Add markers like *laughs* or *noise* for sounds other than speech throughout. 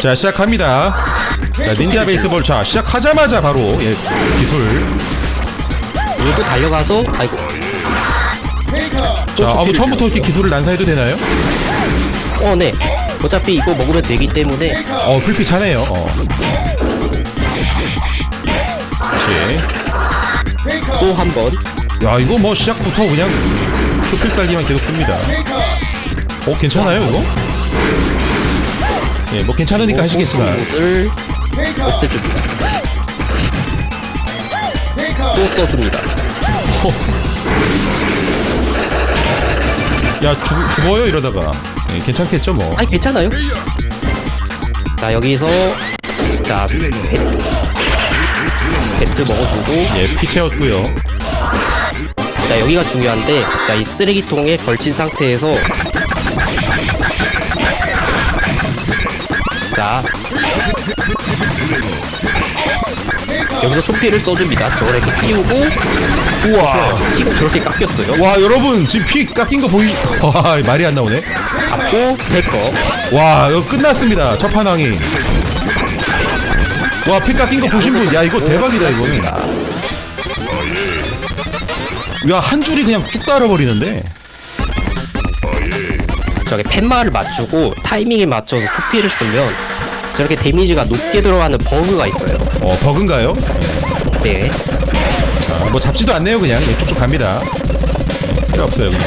자 시작합니다. 자 닌자 베이스볼 자 시작하자마자 바로 예, 기술. 그리고 또 달려가서 아이고 자 아, 뭐 처음부터 이렇게 기술을 난사해도 되나요? 어네 어차피 이거 먹으면 되기 때문에 어 불빛 차네요. 어. 그렇지. 또 한번 야 이거 뭐 시작부터 그냥 쇼필 살기만 계속 씁니다. 어 괜찮아요 이거? 예 뭐 괜찮으니까 하시겠지만. 옷을 없애줍니다. 또 써줍니다. 야 죽, 죽어요? 이러다가. 예, 괜찮겠죠 뭐. 아니 괜찮아요. 자 여기서 자 배트, 배트 먹어주고. 예 피 채웠고요. 자 여기가 중요한데 자 이 쓰레기통에 걸친 상태에서 자. 여기서 초피를 써줍니다. 저걸 이렇게 띄우고. 우와. 피가 저렇게 깎였어요. 와 여러분 지금 피 깎인 거 보이? 와 말이 안 나오네. 받고 패커. 와 이거 끝났습니다. 첫판왕이. 와 피 깎인 거 보신 분 야 이거 대박이다 이거는. 야 한 줄이 그냥 쭉 따라버리는데 저기 팻말을 맞추고 타이밍에 맞춰서 초피를 쓰면 저렇게 데미지가 높게 들어가는 버그가 있어요. 어 버그인가요? 네. 자, 뭐 잡지도 않네요 그냥. 예, 쭉쭉 갑니다. 필요 없어요 그냥.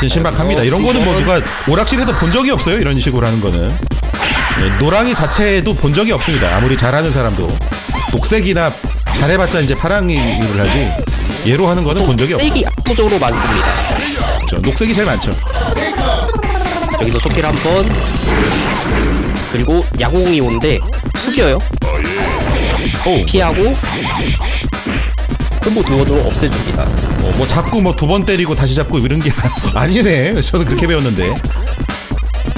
자 신박합니다. 이런 거는 뭐 누가 오락실에서 본 적이 없어요 이런 식으로 하는 거는. 예, 노랑이 자체도 본 적이 없습니다. 아무리 잘하는 사람도. 녹색이나 잘해봤자 이제 파랑이를 하지 얘로 하는 거는 본 적이 없어요 세기 압도적으로 많습니다 그렇죠. 녹색이 제일 많죠 여기서 초피를 한번 그리고 야구공이 오는데 숙여요 오. 피하고 콤보 두 번으로 없애줍니다 어, 뭐 자꾸 뭐 두 번 때리고 다시 잡고 이런 게 *laughs* 아니네. 저는 그렇게 배웠는데.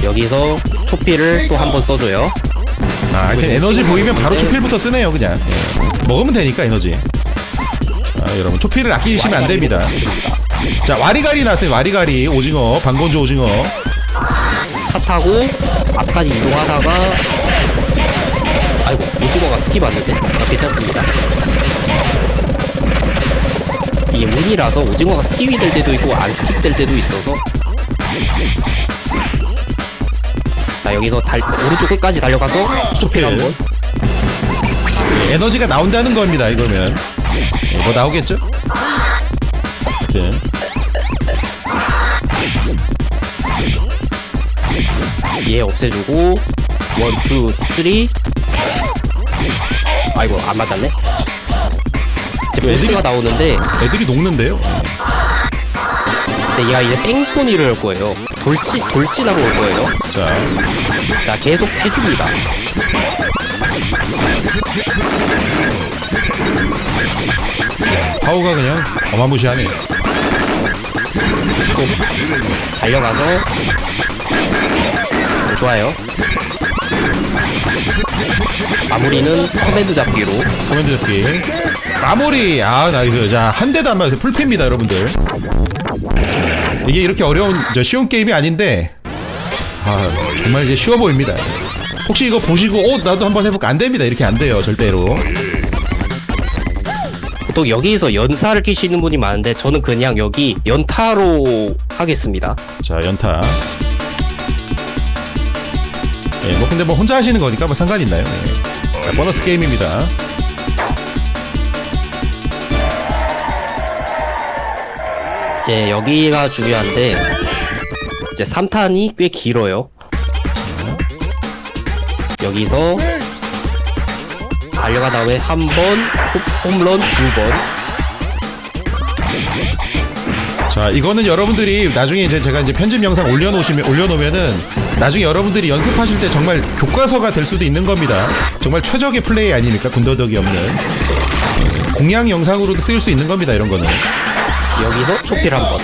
여기서 초피를 또한 번 써줘요 아, 하여튼 에너지 보이면 바로 초필부터 쓰네요, 그냥. 예. 먹으면 되니까 에너지. 아, 여러분 초필을 아끼시면 안 됩니다. 자, 와리가리 나왔어요. 와리가리 오징어, 방건조 오징어. 차 타고 앞까지 이동하다가 아이고 오징어가 스킵 왔는데 아, 괜찮습니다 이게 운이라서 오징어가 스킵이 될 때도 있고 안 스킵 될 때도 있어서 자 여기서 달, 오른쪽 끝까지 달려가서 초피를 한번 예, 에너지가 나온다는 겁니다. 이거면. 예, 뭐 나오겠죠? 하여튼 얘 없애주고. 원, 투, 쓰리. 아이고 안 맞았네. 이제 보스가 나오는데. 애들이 녹는데요. 근데 얘가 이제 뺑소니를 할 거예요. 돌진, 돌진하고 올 거예요. 자, 자 계속 해줍니다 파워가 그냥 어마무시하네. 또 달려가서. 네, 좋아요. 마무리는 커맨드 잡기로. 코멘트 잡기. 마무리. 아 나이스. 자한 대도 안 맞아요 풀패입니다 여러분들. 이게 이렇게 어려운 저 쉬운 게임이 아닌데 아 정말 이제 쉬워 보입니다 혹시 이거 보시고 어 나도 한번 해볼까? 안 됩니다. 이렇게 안 돼요. 절대로. 보통 여기에서 연사를 끼시는 분이 많은데 저는 그냥 여기 연타로 하겠습니다. 자 연타. 예 뭐 근데 뭐 혼자 하시는 거니까 뭐 상관 있나요? 예. 자, 보너스 게임입니다. 이제 여기가 중요한데 이제 3탄이 꽤 길어요 여기서 달려간 다음에 한 번 홈런 두 번 자 이거는 여러분들이 나중에 이제 제가 이제 편집 영상 올려놓으시면 올려놓으면은 나중에 여러분들이 연습하실 때 정말 교과서가 될 수도 있는 겁니다. 정말 최적의 플레이 아닙니까? 군더더기 없는 예, 공양 영상으로도 쓰일 수 있는 겁니다. 이런 거는 여기서 초필 한 번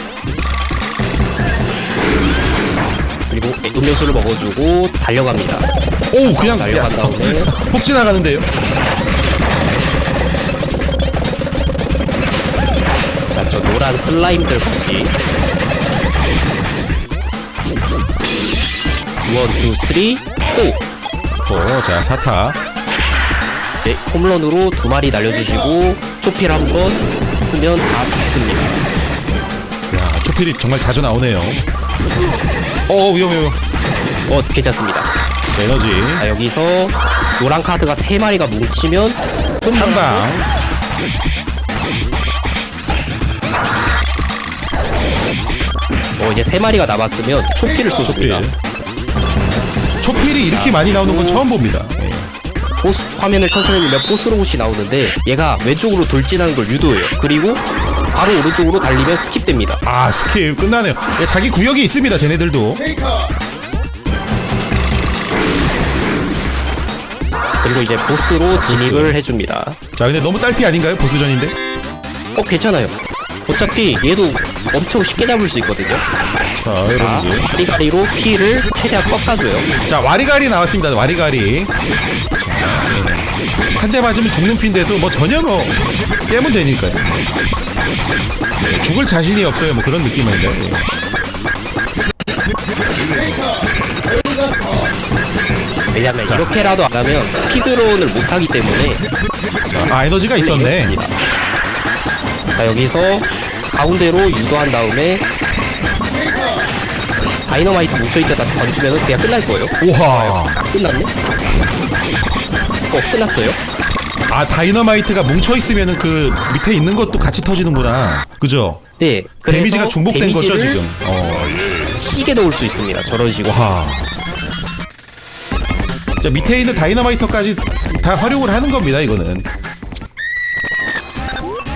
그리고 음료수를 먹어주고 달려갑니다 오 그냥 날려간 다음에 폭 지나가는데요. 자, 저저 노란 슬라임들까지 원, 투, 쓰리, 오! 어, 자, 사타. 네, 홈런으로 두 마리 날려주시고 초필 한 번 쓰면 다 죽습니다. 야, 초필이 정말 자주 나오네요. 어, 위험, 위험. 어, 괜찮습니다. 에너지. 자, 여기서 노란 카드가 세 마리가 뭉치면 한 방. 어, 이제 세 마리가 남았으면 초필을 쏘줍니다. 초필이 이렇게 많이 나오는 건 처음 봅니다. 예. 보스 화면을 천천히 밀면 보스 로봇이 나오는데 얘가 왼쪽으로 돌진하는 걸 유도해요. 그리고 바로 오른쪽으로 달리면 스킵됩니다. 아, 스킬 끝나네요. 예, 자기 구역이 있습니다, 쟤네들도. 그리고 이제 보스로 진입을 해줍니다. 자, 근데 너무 딸피 아닌가요? 보스전인데? 어 괜찮아요. 어차피 얘도 엄청 쉽게 잡을 수 있거든요. 자, 자, 여러분들. 와리가리로 피를 최대한 꺾어줘요. 자, 와리가리 나왔습니다, 와리가리. 한 대 맞으면 죽는 피인데도 뭐 전혀 뭐 깨면 되니까요. 예, 죽을 자신이 없어요, 뭐 그런 느낌인데. 왜냐면 이렇게라도 안 하면 스피드런을 못하기 때문에 아, 에너지가 있었네. 이겼습니다. 자 여기서 가운데로 유도한 다음에 다이너마이트 뭉쳐있다가 던지면 그냥 끝날 거예요. 우와. 끝났네? 어 끝났어요? 아, 다이너마이트가 뭉쳐있으면은 그 밑에 있는 것도 같이 터지는구나. 그죠? 네. 그래서 데미지가 중복된 거죠, 데미지를 지금. 어. 시게 넣을 수 있습니다. 저런 식으로. 와. 자, 밑에 있는 다이너마이터까지 다 활용을 하는 겁니다, 이거는.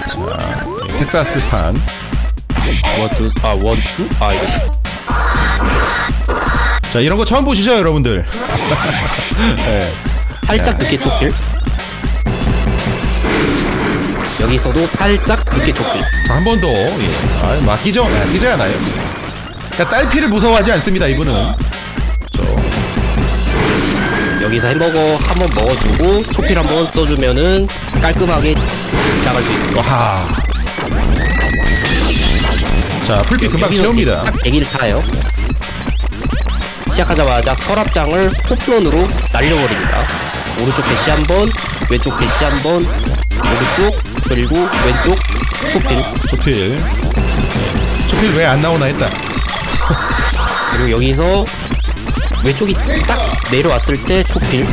자, 텍사스판. 원투 아 원투 아 이거 자, 이런 거 처음 보시죠, 여러분들? *laughs* 네. 살짝 늦게 쫓길. 여기서도 살짝 늦게 쫓길. 자, 한 번 더. 예. 아, 맡기죠? 맡기지 않아요. 그러니까 딸피를 무서워하지 않습니다, 이분은. 저, 여기서 햄버거 한 번 먹어주고 초필 한 번 써주면은 깔끔하게 지나갈 수 있습니다. 와. 자, 풀피 금방 여기서 채웁니다. 딱 대기를 타요. 시작하자마자 서랍장을 호플런으로 날려버립니다. 오른쪽 대시 한 번, 왼쪽 대시 한 번, 오른쪽 그리고 왼쪽 초필. 초필. 네. 초필 왜 안 나오나 했다. 그리고 여기서 왼쪽이 딱 내려왔을 때 초필.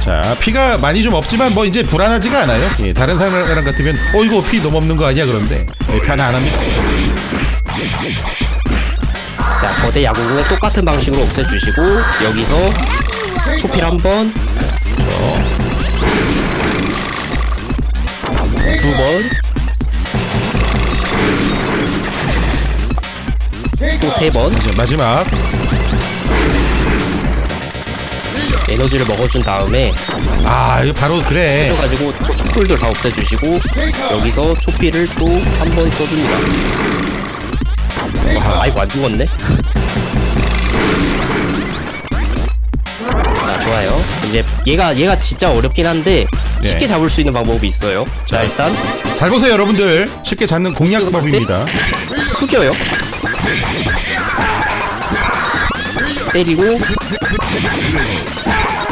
자, 피가 많이 좀 없지만 뭐 이제 불안하지가 않아요. 예, 다른 사람 같으면 어 이거 피 너무 없는 거 아니야 그런데 예, 편안 안 합니다. 자 거대 야구공 똑같은 방식으로 없애주시고 여기서 초필 한번 두번 또 세번 자, 마지막 에너지를 먹어준 다음에 아 이거 바로 그래. 가지고 촛불들 다 없애주시고 여기서 초필을 또한 번 써줍니다. 와, 아이고 안 죽었네. 아 좋아요. 이제 얘가 얘가 진짜 어렵긴 한데 네. 쉽게 잡을 수 있는 방법이 있어요. 자 일단 잘 보세요 여러분들 쉽게 잡는 공략법입니다. 숙여요. 때리고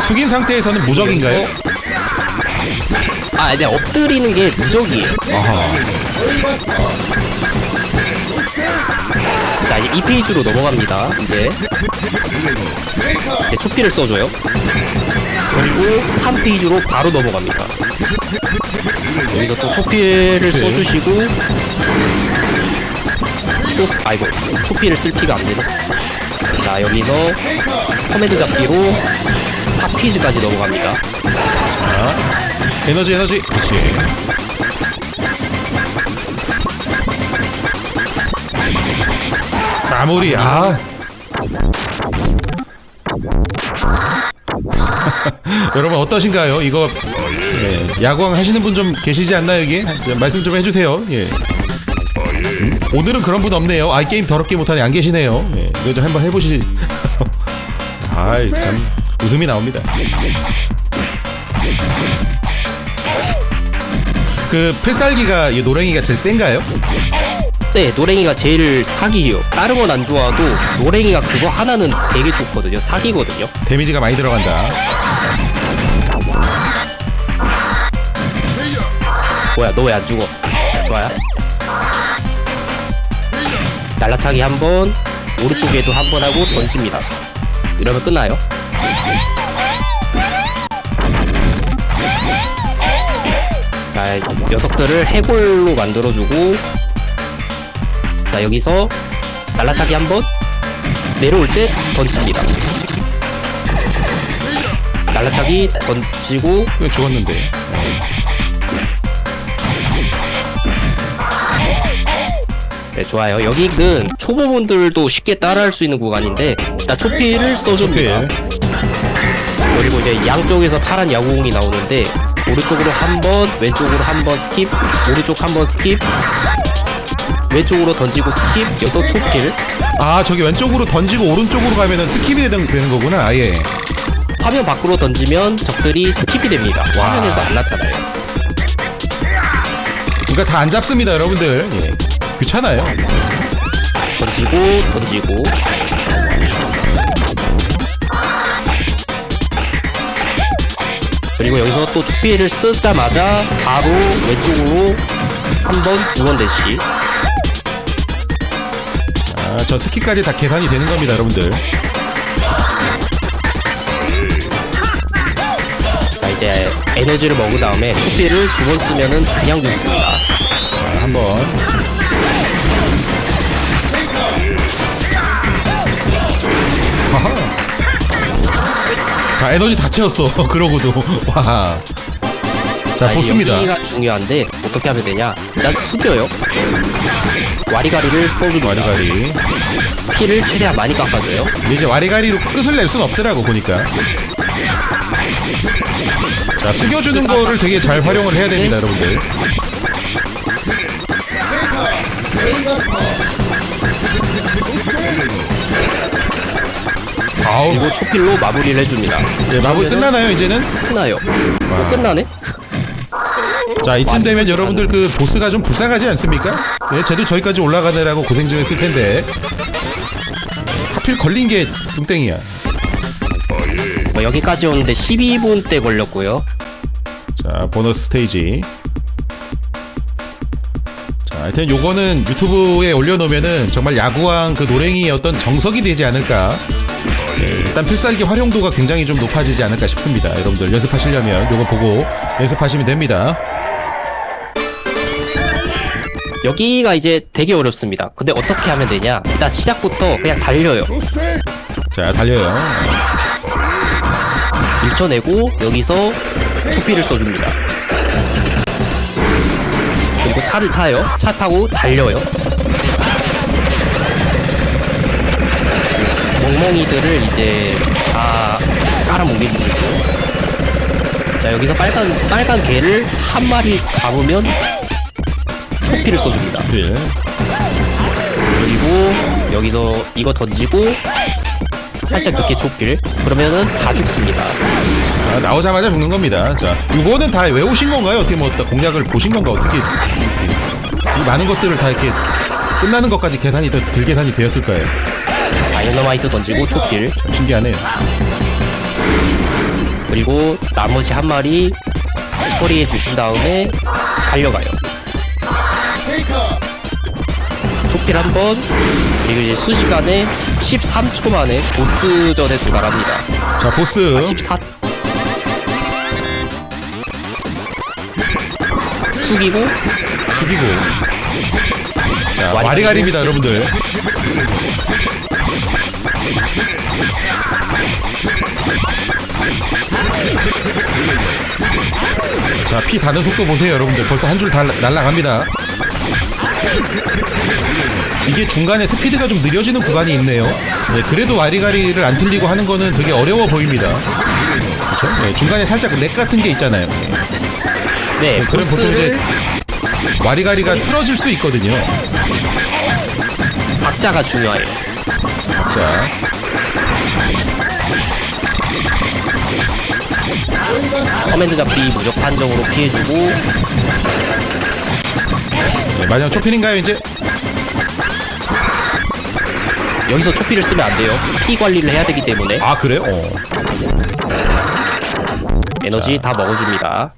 숙인 상태에서는 무적인가요? 아, 네 엎드리는 게 무적이에요. 자, 이제 2페이지로 넘어갑니다. 이제 이제 초피를 써줘요. 그리고 3페이지로 바로 넘어갑니다. 여기서 또 초피를 써주시고 또 아이고 초피를 쓸 피가 안 되네. 자 여기서 커맨드 잡기로 4페이지까지 넘어갑니다. 에너지 에너지. 그렇지. 마무리. 아. *laughs* 여러분 어떠신가요? 이거 네, 야구왕 하시는 분 좀 계시지 않나요 여기? 좀 말씀 좀 해주세요. 예. 음? 오늘은 그런 분 없네요. 아 게임 더럽게 못하네 안 계시네요. 예, 이거 좀 한번 해보시. *laughs* 아이 참 웃음이 나옵니다. 그 필살기가 이 노랭이가 제일 센가요? 네, 노랭이가 제일 사기예요. 다른 건 안 좋아도 노랭이가 그거 하나는 되게 좋거든요. 사기거든요. 데미지가 많이 들어간다. 뭐야, 너 왜 안 죽어? 좋아요. 날라차기 한 번, 오른쪽에도 한 번 하고 던집니다. 이러면 끝나요. 자, 녀석들을 해골로 만들어주고, 자, 여기서 날라차기 한 번, 내려올 때 던집니다. 날라차기 던지고, 죽었는데. 네, 좋아요. 여기는 초보분들도 쉽게 따라할 수 있는 구간인데, 일단 초피를 써줍니다. 그리고 이제 양쪽에서 파란 야구공이 나오는데, 오른쪽으로 한 번, 왼쪽으로 한 번 스킵, 오른쪽 한 번 스킵, 왼쪽으로 던지고 스킵, 여기서 초필. 아 저기 왼쪽으로 던지고 오른쪽으로 가면은 스킵이 되는, 되는 거구나. 아예. 화면 밖으로 던지면 적들이 스킵이 됩니다. 화면에서 안 나타나요. 그러니까 다 안 잡습니다, 여러분들. 예. 귀찮아요. 던지고, 던지고. 그리고 여기서 또 초피를 쓰자마자 바로 왼쪽으로 한 번, 두 번 대씩. 아, 저 스킵까지 다 계산이 되는 겁니다, 여러분들. 자, 이제 에너지를 먹은 다음에 초피를 두 번 쓰면은 그냥 죽습니다. 자, 한번. 자, 에너지 다 채웠어. *laughs* 그러고도. 와. 자, 자, 보습니다. 여기가 중요한데 어떻게 하면 되냐? 일단 숙여요. 와리가리를 써줍니다. 와리가리. 피를 최대한 많이 깎아줘요. 근데 이제 와리가리로 끝을 낼 순 없더라고, 보니까. 자, 숙여주는 거를 되게 잘 활용을 해야 됩니다, 여러분들. 아우, 그리고 초필로 마무리를 해줍니다. 네, 마무리 끝나나요, 이제는? 끝나요. 또 끝나네? 자, 이쯤 되면 여러분들 그 보스가 좀 불쌍하지 않습니까? 네, 쟤도 저기까지 올라가느라고 고생 좀 했을 텐데. 하필 걸린 게 뚱땡이야. 뭐 여기까지 오는데 12분 때 걸렸고요. 자, 보너스 스테이지. 자, 하여튼 요거는 유튜브에 올려놓으면은 정말 야구왕 그 노랭이의 어떤 정석이 되지 않을까. 네, 일단 필살기 활용도가 굉장히 좀 높아지지 않을까 싶습니다. 여러분들 연습하시려면 요거 보고 연습하시면 됩니다. 여기가 이제 되게 어렵습니다. 근데 어떻게 하면 되냐? 일단 시작부터 그냥 달려요. 자, 달려요. 밀쳐내고 여기서 초피를 써줍니다. 그리고 차를 타요. 차 타고 달려요. 멍멍이들을 이제 다 깔아뭉개주시고 자 여기서 빨간 빨간 개를 한 마리 잡으면 초피를 써줍니다. 필. 그리고 여기서 이거 던지고 살짝 늦게 초필 그러면은 다 죽습니다. 아, 나오자마자 죽는 겁니다. 자, 이거는 다 외우신 건가요? 어떻게 뭐 공략을 보신 건가? 어떻게 이 많은 것들을 다 이렇게 끝나는 것까지 계산이 더 불계산이 되었을까요? 다이너마이트 던지고 참 신기하네요. 그리고 나머지 한 마리 처리해 주신 다음에 달려가요. 초필 한 번, 그리고 이제 순식간에 13초 만에 보스전에 도달합니다. 자, 보스. 아, 14. 숙이고, 죽이고. 자, 와리가리. 와리가리입니다, 여러분들. 자, 피 다는 속도 보세요, 여러분들. 벌써 한줄다 날라갑니다. 이게 중간에 스피드가 좀 느려지는 구간이 있네요. 네, 그래도 와리가리를 안 틀리고 하는 거는 되게 어려워 보입니다. 그렇죠? 네, 중간에 살짝 렉 같은 게 있잖아요. 네, 그럼 보통 이제 와리가리가 틀어질 수 있거든요. 박자가 중요해요. 자, 커맨드 잡기 무적 판정으로 피해주고 네, 마지막 초핀인가요 이제? 여기서 초피를 쓰면 안 돼요. 피 관리를 해야 되기 때문에 아 그래요? 어. 에너지 다 먹어줍니다.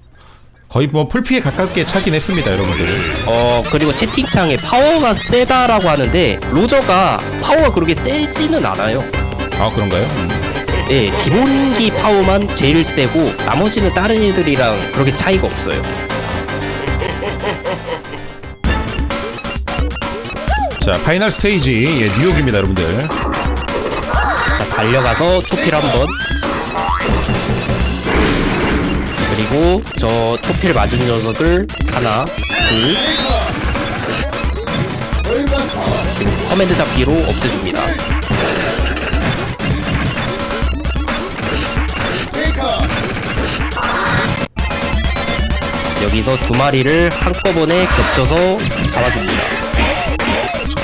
거의 뭐 풀피에 가깝게 차긴 했습니다 여러분들 어 그리고 채팅창에 파워가 세다라고 하는데 로저가 파워가 그렇게 세지는 않아요. 아 그런가요? 음. 예, 기본기 파워만 제일 세고 나머지는 다른 애들이랑 그렇게 차이가 없어요. 자 파이널 스테이지 예, 뉴욕입니다 여러분들 자 달려가서 초필 한번 그리고 저 초필 맞은 녀석을 하나 둘 커맨드 잡기로 없애줍니다. 여기서 두 마리를 한꺼번에 겹쳐서 잡아줍니다.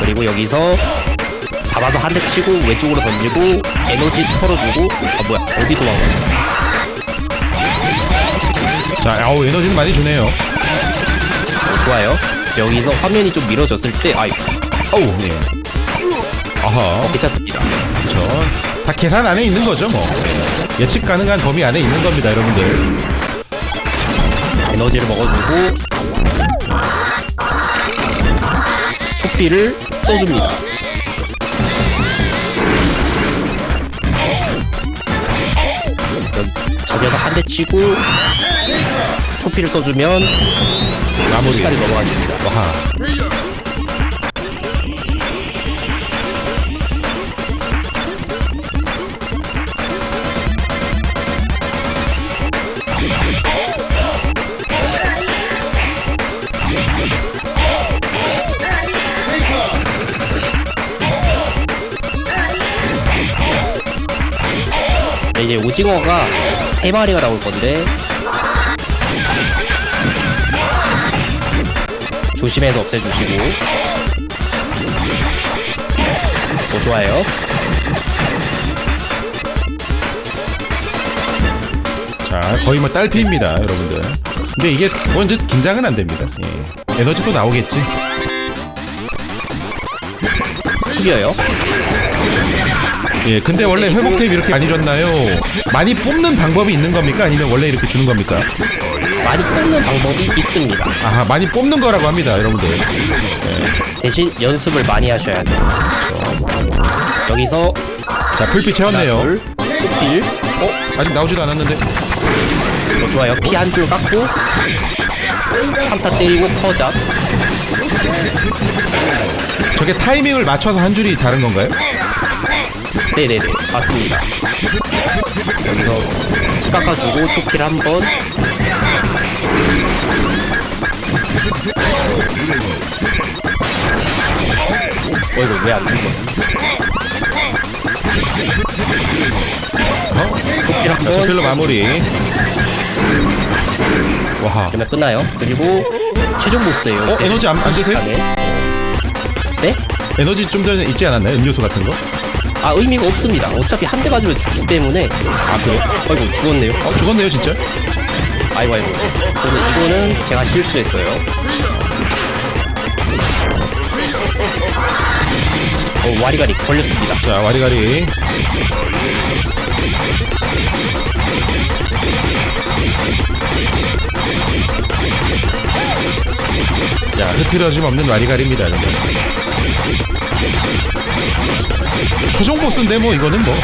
그리고 여기서 잡아서 한 대 치고 왼쪽으로 던지고 에너지 털어주고 아 뭐야 어디 도망가 자 아우 에너지는 많이 주네요. 좋아요. 여기서 화면이 좀 밀어졌을 때 아이. 어우 네. 아하. 괜찮습니다. 그렇죠 다 계산 안에 있는 거죠 뭐. 예측 가능한 범위 안에 있는 겁니다 여러분들. 에너지를 먹어주고 초피를 써줍니다. 저기서 한 대 치고 초피를 써주면 마무리. 시간이 넘어가집니다. 와하 네, 이제 오징어가 세 마리가 나올 건데 조심해서 없애주시고. 오 좋아요. 자 거의 뭐 딸피입니다 여러분들. 근데 이게 뭐 이제 긴장은 안 됩니다. 예. 에너지도 나오겠지? 숙여요? 예 근데 원래 회복템 이렇게 많이 줬나요? 많이 뽑는 방법이 있는 겁니까? 아니면 원래 이렇게 주는 겁니까 많이 뽑는 방법이 있습니다. 아하 많이 뽑는 거라고 합니다 여러분들. 대신 연습을 많이 하셔야 돼요. 여기서 자 풀피 채웠네요. 둘 초필 어? 아직 나오지도 않았는데. 어, 좋아요. 피 한 줄 깎고 3타 때리고 커잡 저게 타이밍을 맞춰서 한 줄이 다른 건가요? 네네네. 맞습니다. 여기서 피 깎아주고 초필 한번 어 이거 왜안 죽어 어? 저필로 마무리 와하 그러면 끝나요 그리고 최종 보스예요 어, 이제. 에너지 안- 안 드세요? 순식간에. 네? 에너지 좀 전에 있지 않았나요? 음료수 같은 거? 아 의미가 없습니다 어차피 한 대 맞으면 죽기 때문에 아 그래요? 아이고 죽었네요 어 죽었네요 진짜 아이고 아이고 저는 이거는 제가 실수했어요. 어 와리가리 걸렸습니다. 자 와리가리. 자 흐트러짐 없는 와리가리입니다 여러분. 최종 보스인데 뭐 이거는 *laughs* 뭐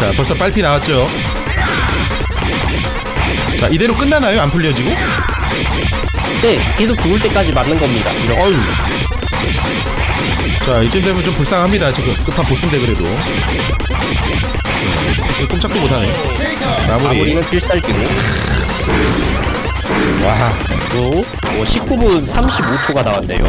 자 벌써 빨피 나왔죠 자 이대로 끝나나요? 안 풀려지고? 네 계속 죽을 때까지 맞는 겁니다. 이렇게 어휴. 자 이쯤 되면 좀 불쌍합니다. 지금 끝판 보스인데 그래도. 음, 꼼짝도 못하네. 마무리. 마무리는 필살기로. 와또뭐 19분 35초가 나왔네요